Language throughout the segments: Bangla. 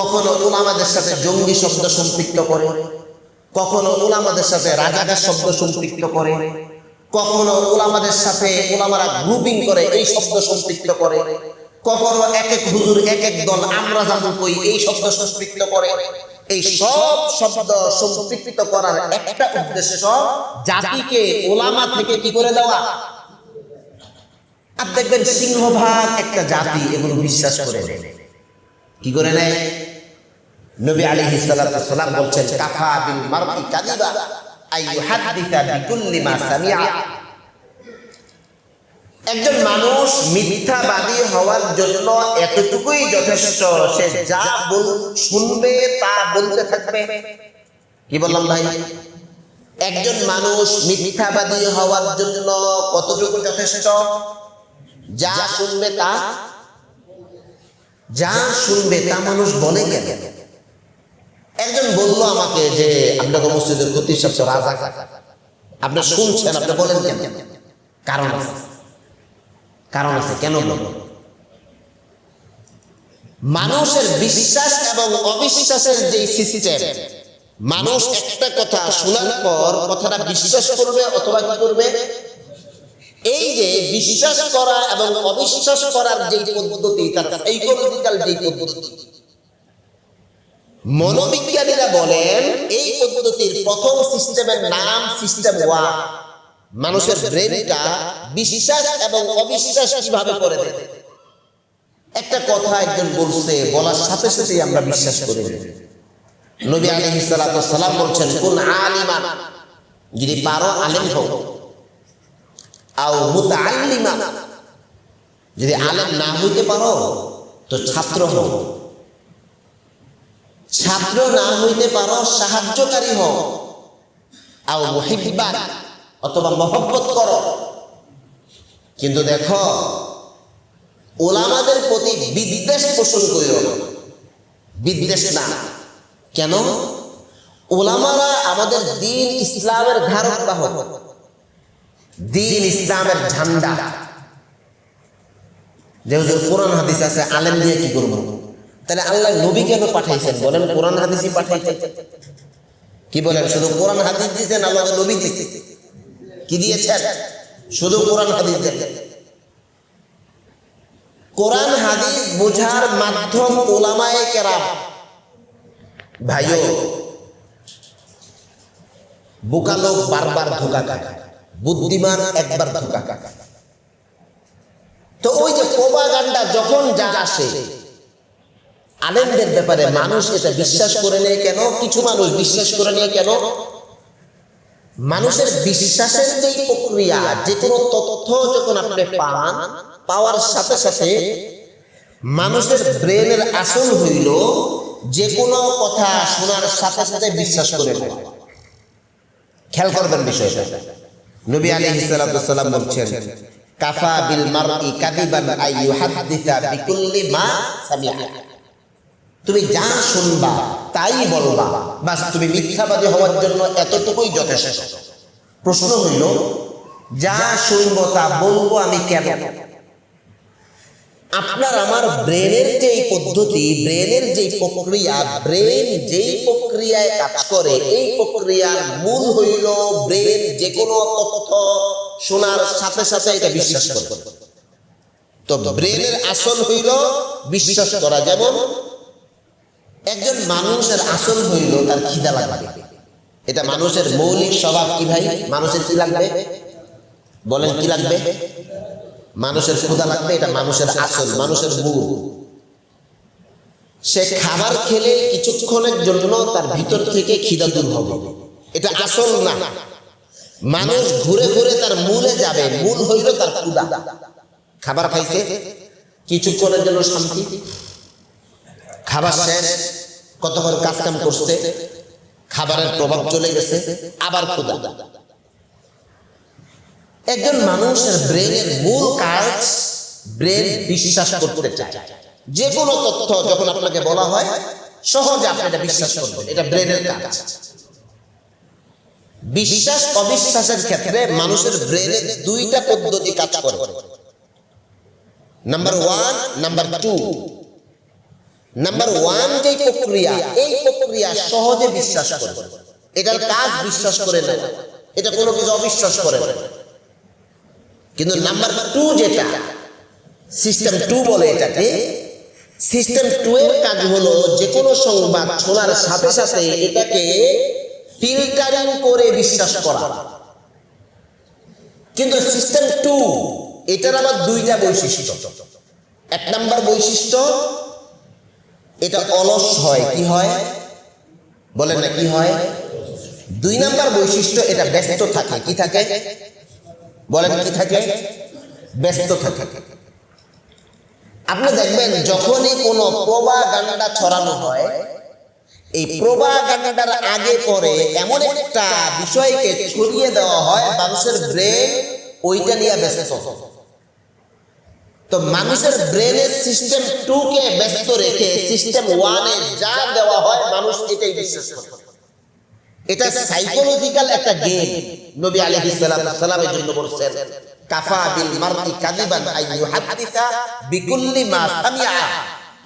কখনো ওলামাদের সাথে জঙ্গি শব্দ সম্পৃক্ত করে, কখনো ওলামাদের সাথে রাজাদের শব্দ সম্পৃক্ত করে, কখনো ওলামাদের সাথে ওলামারা গ্রুপিং করে এই শব্দ সম্পৃক্ত করে, কখনো এক এক হুজুর, এক এক দল, আমরা যাব কই এই শব্দ সম্পৃক্ত করে। এই সব শব্দ সম্পৃক্ত করার একটা উদ্দেশ্য জাতিকে ওলামা থেকে কি করে দেওয়া? আর দেখবেন সিংহভাগ একটা জাতি এগুলো বিশ্বাস করে নেয়। কি করে নেয়? নবী সাল্লাতু সাল্লাম বলছেন, কাফা বিল সামিআ। একজন মানুষ মিথ্যাবাদী হওয়ার জন্য এতটুকুই যথেষ্ট, সে যা বল, শুনবে, তা বলতে থাকবে। কি বললাম ভাই? একজন মানুষ মিথ্যাবাদী হওয়ার জন্য কতটুকু যথেষ্ট? যা শুনবে, তা যা শুনবে তা মানুষ বলে কেন একজন বলল আমাকে যে আপনাকে মসজিদের ক্ষতি সবচেয়ে রাজা আপনি শুনছেন, আপনি বলেন কেন? কারণ আছে। কারণ আছে, কেন বলব? মানুষের বিশ্বাস এবং অবিশ্বাসের যে সিস্টেম মানুষ একটা কথা শোনার পর কথাটা বিশ্বাস করবে অথবা কি করবে? এই যে বিশ্বাস করা এবং অবিশ্বাস করার যে পদ্ধতি, তার সাইকোলজিক্যাল যে পদ্ধতি। মনোবিজ্ঞানীরা বলেন, এই পদ্ধতির প্রথম সিস্টেমের নাম সিস্টেম ওয়ান মানুষের ব্রেনটা বিশ্বাস এবং অবিশ্বাস কীভাবে করে একটা কথা একজন বলছে, বলার সাথে সাথেই আমরা বিশ্বাস করি। নবী সালাম বলছেন, কোন আলিমান। যদি পারো আলেম হও। যদি আলেম না হইতে পারো, তো ছাত্র হও। ছাত্র না হইতে পারো, সাহায্যকারী হও। আও মুহিব্বান অথবা মহব্বত করো। কিন্তু দেখো, ওলামাদের প্রতি বিদ্বেষ পোষণ করিও। বিদ্বেষ না। কেন? ওলামারা আমাদের দিন ইসলামের ধারক বাহক দিন ইসলামের ঝান্ডা। যেহেতু কোরআন হাদিস আছে, আলেম দিয়ে কি করব? তাহলে আল্লাহ নবী কেন পাঠাইছেন, বলেন কোরআন হাদিসই পাঠাইছেন। কি বলেন, শুধু কোরআন হাদিস দিয়েছেন, আল্লাহ নবী দিয়েছেন কি দিয়েছেন? শুধু কোরআন হাদিস দেন। কোরআন হাদিস বোঝার মাধ্যম ওলামায় কেরাম। ভাইও, বোকা লোক বারবার ধোকা খায়। বুদ্ধিমান একবার ধোকা। তো ওই যে প্রোপাগান্ডা যখন যা আসে, আলেমদের ব্যাপারে মানুষ এটা বিশ্বাস করে নেয় কেন? কিছু মানুষ বিশ্বাস করে নেয় কেন? মানুষের বিশ্বাসের যে প্রক্রিয়া, যে কোনো তথ্য যখন আপনি পান, পাওয়ার সাথে সাথে মানুষের ব্রেনের আসল হইল যে কোনো কথা শোনার সাথে সাথে বিশ্বাস করে খেয়াল করবেন বিষয়টা। নবী সালাতু সাল্লাম বলছেন, কাফা বিল কাদিবান বিকুল্লি মা সামিআ। তুমি যা শুনবা, তাই বলবা, বাস তুমি মিথ্যাবাদী হওয়ার জন্য এতটুকুই যথেষ্ট। প্রশ্ন হইল, যা শুনব তা বলব আমি কেন? আপনার আমার ব্রেনের যে পদ্ধতি, ব্রেনের যে প্রক্রিয়া, ব্রেন যেই প্রক্রিয়ায় কাজ করে, এই প্রক্রিয়ার মূল হইল ব্রেন যে কোনো তথ্য শোনার সাথে সাথে এটা বিশ্বাস করে। তো ব্রেনের আসল হইল বিশ্বাস করা। যেমন একজন মানুষের আসল হইল তার খিদা লাগবে। এটা মানুষের মৌলিক স্বভাব কি ভাই? মানুষের কি লাগবে? বলেন কি লাগবে? মানুষের ক্ষুদা লাগবে, এটা মানুষের আসল, মানুষের মূল। সে খাবার খেলে কিছুক্ষণের জন্য তার ভিতর থেকে খিদা দূর হবে। এটা আসল না। মানুষ ঘুরে ঘুরে তার মূলে যাবে, মূল হইল তার ক্ষুদা খাবার খাইছে, কিছুক্ষণের জন্য শান্তি। খাবার শেষ কতক্ষণ কাজ কাম করছে, খাবারের প্রভাব চলে গেছে, আবার ক্ষুদা একজন মানুষের ব্রেনের মূল কাজ ব্রেন বিশ্বাস করতে চায়। যে কোনো তথ্য যখন আপনাকে বলা হয়, সহজে আপনি এটা বিশ্বাস করবেন। এটা ব্রেনের কাজ। বিশ্বাস, অবিশ্বাসের ক্ষেত্রে মানুষের ব্রেনের দুইটা পদ্ধতি কাজ করে। Number one number two number one যে প্রক্রিয়া, এই প্রক্রিয়া সহজে বিশ্বাস করে। এটার কাজ বিশ্বাস করে না। এটা কোনো কিছু অবিশ্বাস করে না। কিন্তু নাম্বার টু যেটা সিস্টেম টু বলে এটাকে সিস্টেম টু এর কাজ হলো যে কোনো সংবাদ শোনার সাথে সাথে এটাকে ফিল্টারিং করে বিশ্বাস করা। কিন্তু সিস্টেম টু এটার আবার দুইটা বৈশিষ্ট্য। এক নাম্বার বৈশিষ্ট্য, এটা অলস হয়, কি হয়? বলেন না কি হয়? দুই নাম্বার বৈশিষ্ট্য, এটা ব্যস্ত থাকে, কি থাকে? বলেন কি থাকে? ব্যস্ত থাকে। আপনি দেখবেন যখনই কোনো প্রবা গান্ডা ছড়ানো হয়, এই প্রবা গান্ডাটার আগে পরে এমন একটা বিষয়কে ছড়িয়ে দেওয়া হয়, মানুষের ব্রেন ওইটা নিয়ে ব্যস্ত। তো মানুষের ব্রেনের সিস্টেম টু কে ব্যস্ত রেখে সিস্টেম ওয়ানে যা দেওয়া হয়, মানুষ এটাই বিশ্বাস করে। এটা সাইকোলজিক্যাল একটা গেম নবী আলাইহিস সালাম সালামের জন্য বলছেন, কাফা বিল মারই কাযিবান আই ইউহাদ্দিসা বিকুল্লি মা সামিআ।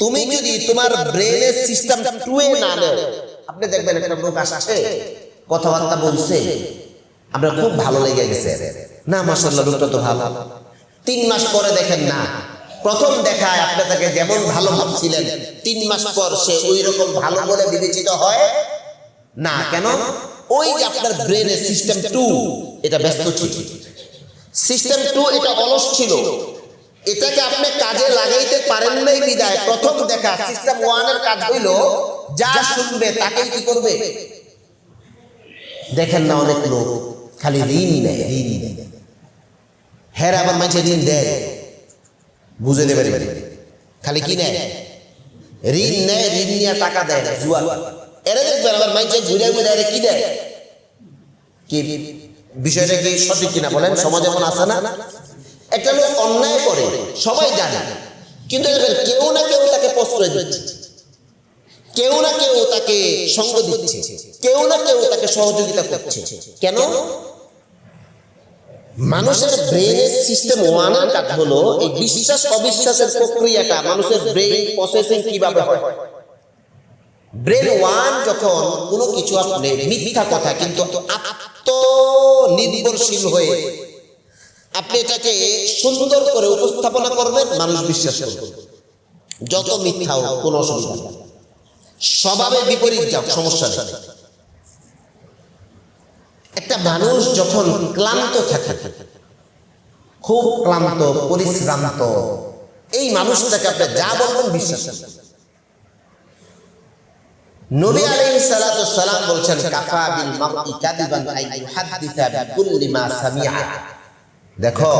তুমি যদি তোমার ব্রেনের সিস্টেম টু এ না নাও, আপনি দেখবেন একটা লোক আসছে, কথাবার্তা বলছে। আমরা খুব ভালো লেগে গেছে। না, মাশাআল্লাহ, লোকটা তো ভালো। তিন মাস পরে দেখেন না। প্রথম দেখায় আপনি তাকে যেমন ভালো ভাবছিলেন, তিন মাস পর সে ওই রকম ভালো বলে বিবেচিত হয় না কেন? ওই যে আপনার ব্রেনের সিস্টেম টু এটা ব্যস্ত ছিল। সিস্টেম টু এটা অলস ছিল। এটাকে আপনি কাজে লাগাইতে পারেন নাই বিদায়। প্রথম দেখা সিস্টেম ওয়ানের কাজ হইল যা শুনবে তাকেই কি করবে? দেখেন না অনেক লোক খালি ঋণ নেয় ঋণ নেয়। হ্যাঁ আবার মানুষের ঋণ দেয়। বুঝে দেবে খালি কি নেয়? ঋণ নেয় ঋণ নিয়ে টাকা দেয় না জুয়া এরা দেখবেন আবার মানুষের ঘুরে ঘুরে এরা কি দেয়? কি? বিষয়টা কি সঠিক কিনা বলেন? সমাজে এমন আছে না? একটা লোক অন্যায় করে, সবাই জানে। কিন্তু কেউ না কেউ তাকে প্রশ্রয় দিচ্ছে। কেউ না কেউ তাকে সঙ্গ দিচ্ছে। কেউ না কেউ তাকে সহযোগিতা করছে। কেন? মানুষের ব্রেনের সিস্টেম ওয়ানের কাজ হলো এই বিশ্বাস অবিশ্বাসের প্রক্রিয়াটা, মানুষের ব্রেন প্রসেসিং কীভাবে হয়? ব্রেন ওয়ান যখন কোনো কিছু আপনি মিথ্যা কথা কিন্তু আত্মনির্ভরশীল হয়ে আপনি এটাকে সুন্দর করে উপস্থাপনা করবেন, মানুষ বিশ্বাস করবে যত মিথ্যা হোক, কোনো অসুবিধা। স্বভাবে বিপরীত যাও সমস্যা নেই একটা মানুষ যখন ক্লান্ত থাকে, খুব ক্লান্ত, পরিশ্রান্ত, এই মানুষটাকে আপনি যা বলবেন বিশ্বাস। নবী আলাইহিস সালাতু সালাম বলছেন, কাফা বিল মারই কাদিবান আই বিকুল্লি মা সামিআ। দেখো,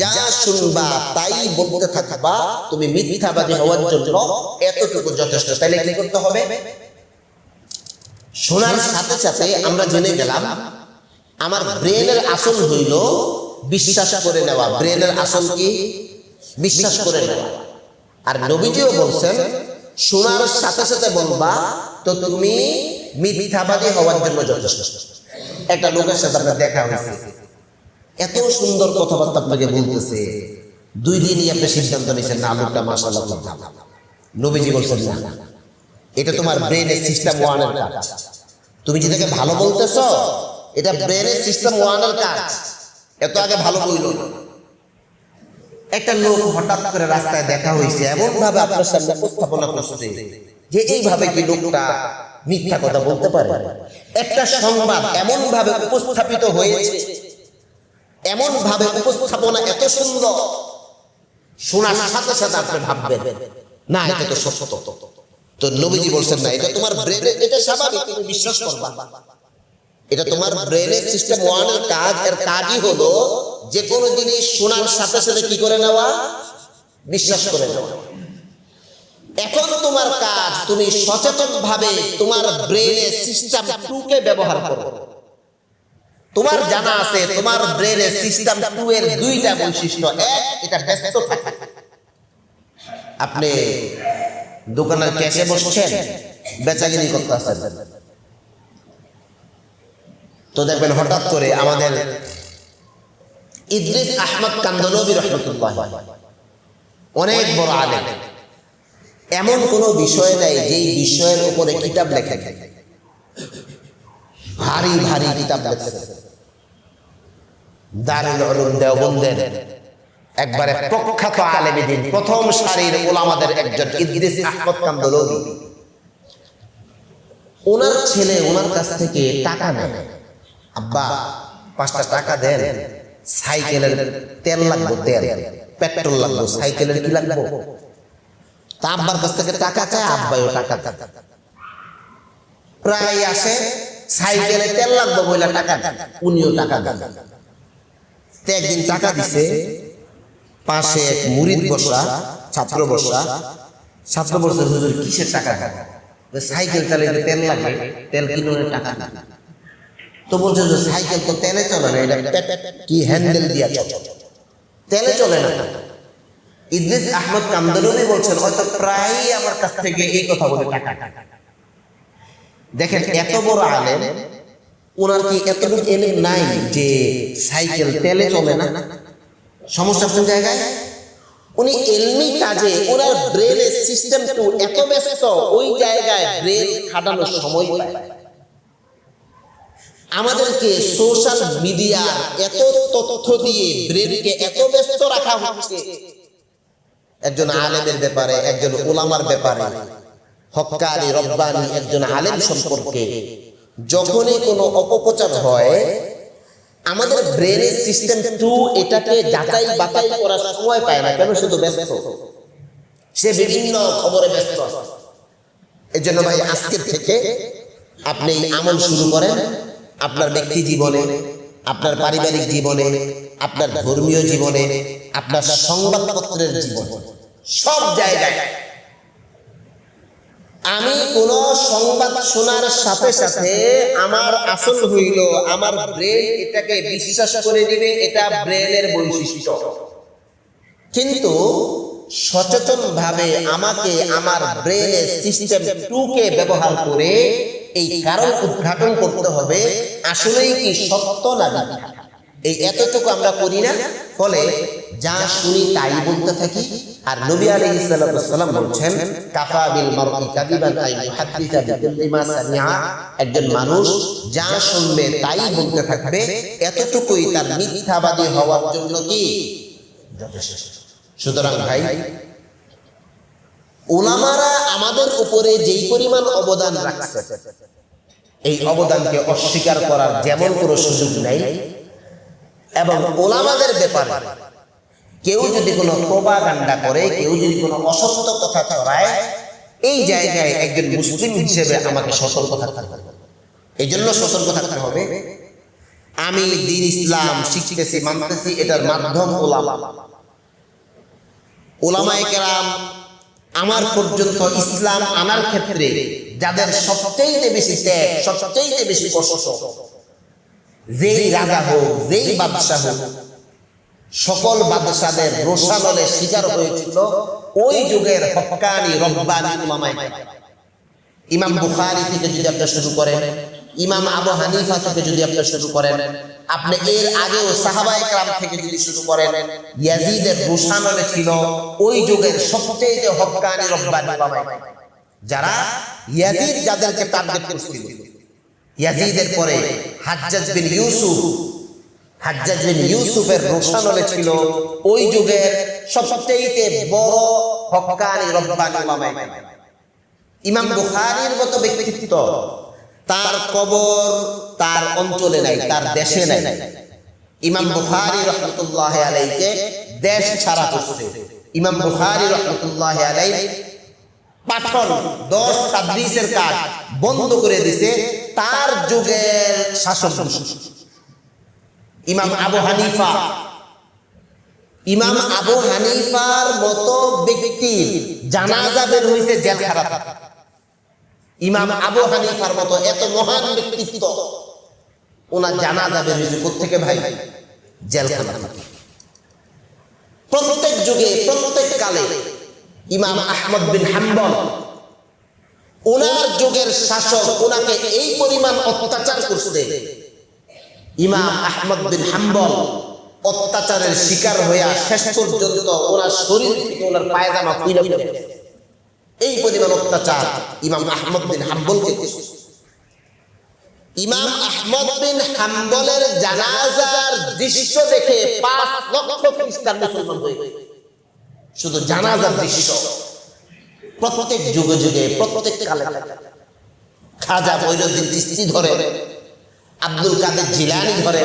যা শুনবা তাই বলতে থাকবা, তুমি মিথ্যাবাদী হওয়ার জন্য এতটুকু যথেষ্ট। তাইলে কি করতে হবে? শোনার সাথে সাথে আমরা জেনে গেলাম, আমার ব্রেনের আসল হইল বিশ্বাস করে নেওয়া। ব্রেনের আসল কি? বিশ্বাস করে নেওয়া। আর নবীজিও বলছেন শোনার সাথে সাথে বলবা, তো তুমি মিথ্যাবাদী হওয়ার জন্য যথেষ্ট। একটা লোকের সাথে আপনার দেখা হয়েছে। এত সুন্দর কথাবার্তা আপনাকে বলতেছে। দুই দিনই আপনি সিদ্ধান্ত নিয়েছেন, না, লোকটা মাসাল্লাহ নবীজি বলছেন, না এটা তোমার ব্রেনের সিস্টেম ওয়ানের কাজ। তুমি যেটাকে ভালো বলতেছ, এটা ব্রেনের সিস্টেম ওয়ানের কাজ। এত আগে ভালো বইল না। একটা লোক হঠাৎ করে রাস্তায় দেখা হয়েছে এমন ভাবে আপনার সামনে উপস্থাপনা করছে যে এইভাবে কি লোকটা মিথ্যা কথা বলতে পারে? একটা সংবাদ এমন ভাবে উপস্থাপিত হয়েছে এমন ভাবে উপস্থাপনা এত সুন্দর, শোনার সাথে সাথে আপনি ভাববেন, না, এটা তো সত্য। তো নবীজি বলছেন, না, এটা তোমার ব্রেনে এটা স্বাভাবিক, তুমি বিশ্বাস করবা। এটা তোমার ব্রেনের সিস্টেম ওয়ানের কাজ, এর কাজই হলো যে কোনো জিনিস শোনার সাথে সাথে কি করে নেওয়া? বিশ্বাস করে নেওয়া। এখন তোমার কাজ, তুমি সচেতন ভাবে তোমার ব্রেনের সিস্টেম টুকে ব্যবহার করো। তোমার জানা আছে, তোমার ব্রেনের সিস্টেম টু এর দুইটা বৈশিষ্ট্য। এক, এটা ব্যস্ত থাকে। আপনি দোকানের ক্যাশে বসছেন, বেচাকিনি করতে আসছেন তো দেখবেন হঠাৎ করে আমাদের ইদ্রিস আহমদ কান্দলবি রহমতুল্লাহ অনেক বড় আলেম। এমন কোনো বিষয় নাই যেই বিষয়ের উপরে কিতাব লেখা ভারী ভারী কিতাব লেখা দারুল উলুম দেওবন্দের একবারে প্রখ্যাত আলেমী দিন প্রথম সারির ওলামাদের একজন ইদ্রিস আহমদ কান্দলবি। ওনার ছেলে ওনার কাছ থেকে টাকা নেয়। আব্বা, পাঁচটা টাকা দেন। সাইকেলের তেল লাগবে, তেল। পেট্রোল লাগবে, সাইকেলের কি লাগবে? তা আব্বার কাছ থেকে টাকা চায় আব্বাইও টাকা প্রায় আসে, সাইকেলে তেল লাগবে বলে টাকা উনিও টাকা তো একদিন টাকা দিছে, পাশে এক মুরিদ বসা, ছাত্র বসা। ছাত্র বসা হুজুর, কিসের টাকা সাইকেল চালাইতে তেল লাগে, তেল কিনে টাকা। তো বলছে যে সাইকেল তো তেলে চলে না, এটা কি হ্যান্ডেল দিয়া চলে। তেলে চলে না। ইদ্রিস আহমদ কামদালুনি বলছেন, হয়তো প্রায়ই আমার কাছ থেকে এই কথা বলে টাকা দেখেন, এত বড় আলেম ওনার কি এতটুকু এলেম নাই যে সাইকেল তেলে চলে না? সমস্যা কোন জায়গায়? উনি এলমি কাজে ওনার ব্রেনের সিস্টেম টু এত ব্যস্ত, ওই জায়গায় ব্রেন খাটানোর সময় পায়। আমাদেরকে সোশ্যাল মিডিয়ার এত তথ্য দিয়ে ব্রেনকে এত ব্যস্ত রাখা হচ্ছে। একজন আলেমের ব্যাপারে, একজন ওলামার ব্যাপারে হক্কানি রব্বানি একজন আলেম সম্পর্কে যখনই কোনো অপপ্রচার হয়, আমাদের ব্রেনের সিস্টেম টু এটাকে যাচাই বাছাই করার সময় পায় না, কেন শুধু ব্যস্ত? সে বিভিন্ন খবরে ব্যস্ত এই জন্য ভাই আজকের থেকে আপনি আমল শুরু করেন। আপনার ব্যক্তি জীবনে আপনার পারিবারিক জীবনে আপনার ধর্মীয় জীবনে আপনার সংবাদপত্রের জীবনে সব জায়গায়। আমি কোন সংবাদ শোনার সাথে সাথে আমার আসল হইল আমার ব্রেন এটাকে বিশ্বাস করে দিবে এটা ব্রেনের বৈশিষ্ট্য। কিন্তু সচেতন ভাবে আমাকে আমার ব্রেনের সিস্টেম টুকে ব্যবহার করে এই কারণ উদ্ঘাটন করতে হবে, আসলেই কি সত্য না মিথ্যা? এই এতটুকু আমরা করি না, ফলে যা শুনি তাই বলতে থাকি। আর নবী আলাইহিস সাল্লাম বলছেন, কাফা বিল মারই কাদিবান আই মুহাদ্দিসা বিকুল্লি মা সামিআ। একজন মানুষ যা শুনবে তাই বলতে থাকবে, এতটুকুই তার মিথ্যাবাদী হওয়ার জন্য কি? যথেষ্ট। সুতরাং ভাই, ওলামারা আমাদের উপরে যেই পরিমাণ অবদান রাখছে, এই অবদানকে অস্বীকার করার যেমন কোনো সুযোগ নাই, এবং ওলামাদের ব্যাপারে কেউ যদি কোনো প্রবাগান্ডা করে, কেউ যদি কোনো অসত্য কথা ছড়ায়, এই জায়গায় একজন মুসলিম হিসেবে আমাকে সতর্ক থাকতে হবে। এই জন্য সতর্ক থাকতে হবে। আমি দিন ইসলাম শিখতেছি, মানতেছি, এটার মাধ্যম ওলামা। ওলামায়ে কেরাম আমার পর্যন্ত ইসলাম আনার ক্ষেত্রে যাদের সবচেয়ে বেশি ত্যাগ, সবচেয়ে বেশি কষ্ট, যেই রাজা হোক, যেই বাদশাহ হোক, সকল বাদশাদের রোষানলে শিকার হয়েছিল ওই যুগের হক্কানি রব্বানি ইমাম বুখারী থেকে যদি আপনি শুরু করেন ইমাম আবু হানিফা থেকে যদি আপনি শুরু করেন, আপনি এর আগেও সাহাবায়ে কেরাম থেকে যদি শুরু করেন, ইয়াজিদের রোষানলে ছিল ওই যুগের সবচেয়ে হক্কানি রব্বানি কেরাম। যারা ইয়াজিদ যাদেরকে টার্গেট করছিল ইয়াজিদের পরে হাজ্জাজ বিন ইউসুফ, হাজ্জাজ বিন ইউসুফের রোশানলে ছিল ওই যুগের সবচেয়ে বড় হক্কানি রব্বানি কেরাম। ইমাম বুখারীর মতো ব্যক্তিত্ব তার কবর তার অঞ্চলে নাই, তার দেশে নাই। ইমাম বুখারী রহমতুল্লাহ আলাইকে দেশ ছাড়া করছে। ইমাম বুখারী রহমতুল্লাহ আলাই পাঠন, দশ তাদরিসের কাজ বন্ধ করে দিছে তার যুগের শাসক ইমাম আবু হানিফা। ইমাম আবু হানিফার মতো ব্যক্তির জানাজা বের হইছে জেল খারাপ। ইমাম আবু হানিফার মতো এত মহান ব্যক্তিত্ব, ওনার বের হয়েছে কোথেকে ভাই? জেল খারাপ প্রত্যেক যুগে, প্রত্যেক কালে ইমাম আহমদ বিন হাম্বল, ওনার যুগের শাসক ওনাকে এই পরিমাণ অত্যাচার করছে। ইমাম আহমদ বিন হাম্বল অত্যাচারের শিকার হইয়া শেষ পর্যন্ত ওনার শরীর থেকে ওনার পায়জামা গেছে। এই পরিমাণ অত্যাচার ইমাম আহমদ বিন হাম্বলকে ইমাম আহমদ বিন হাম্বলের জানাজার দৃশ্য দেখে পাঁচ লক্ষ খ্রিস্টান মুসলমান হয়ে শুধু জানাজার দৃশ্য, প্রত্যেক যুগে যুগে, প্রত্যেক কালে খাজা মঈনুদ্দিন চিস্তি ধরে, আব্দুল কাদের জিলানি ধরে,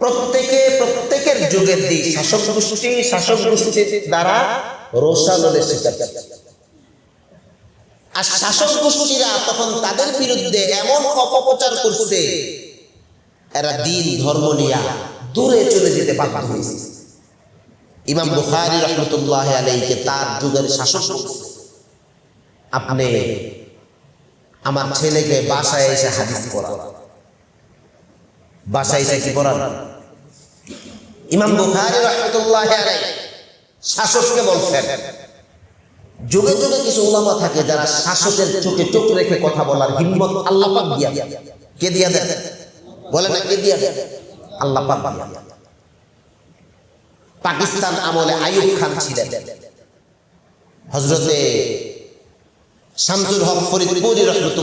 প্রত্যেকে প্রত্যেকের যুগের দিক শাসক গোষ্ঠী শাসক গোষ্ঠীর দ্বারা রোষানলের শিকার আর শাসক গোষ্ঠীরা তখন তাদের বিরুদ্ধে এমন অপপ্রচার করছে, এরা দিন ধর্ম নিয়ে দূরে চলে যেতে বাধ্য হয়েছে। ইমাম বুখারী রহমতুল্লাহ আলাইকে তার যুগের শাসক। আপনি আমার ছেলেকে বাসায় এসে হাদিস পড়া বাসায় এসে কি পড়ান? ইমাম বুখারী রহমতুল্লাহ আলাই শাসককে বলছেন যুগে যুগে কিছু ওলামা থাকে যারা শাসকের চোখে চোখ রেখে কথা বলার হিম্মত আল্লাহ পাক দিয়া কে দিয়া দেন? বলে না, কে দিয়া দেন? আল্লাহ পাক পাকিস্তান আমলে আইয়ুব খান ছিলেন। হজরতে শামসুল হক ফরিদপুরি রহমতুল্লাহ